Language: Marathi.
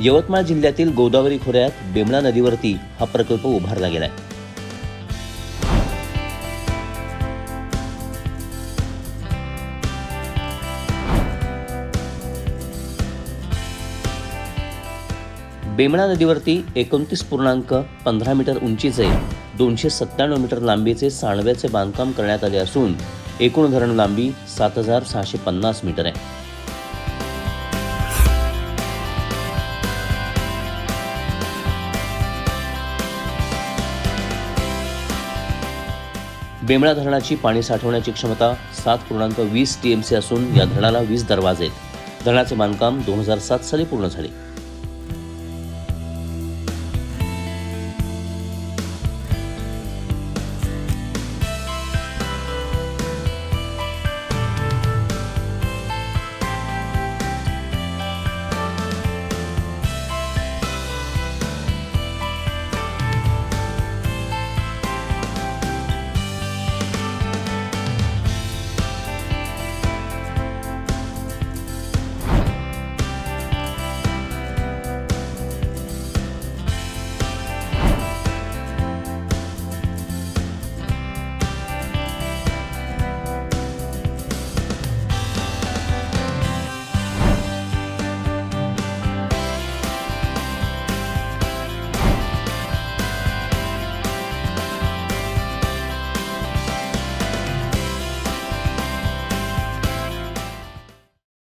यवतमाळ जिल्ह्यातील गोदावरी खोऱ्यात बेमणा नदीवरती हा प्रकल्प उभारला गेलाय. बेमणा नदीवरती एकोणतीस पूर्णांक पंधरा मीटर उंचीचे दोनशे सत्त्याण्णव मीटर लांबीचे सांडव्याचे बांधकाम करण्यात आले असून एकूण धरण लांबी सात हजार सहाशे पन्नास मीटर आहे. बेमळा धरणाची पाणी साठवण्याची क्षमता सात पूर्णांक वीस टी एम सी असून या धरणाला वीस दरवाजे आहेत. धरणाचे बांधकाम दोन हजार सात साली पूर्ण झाले.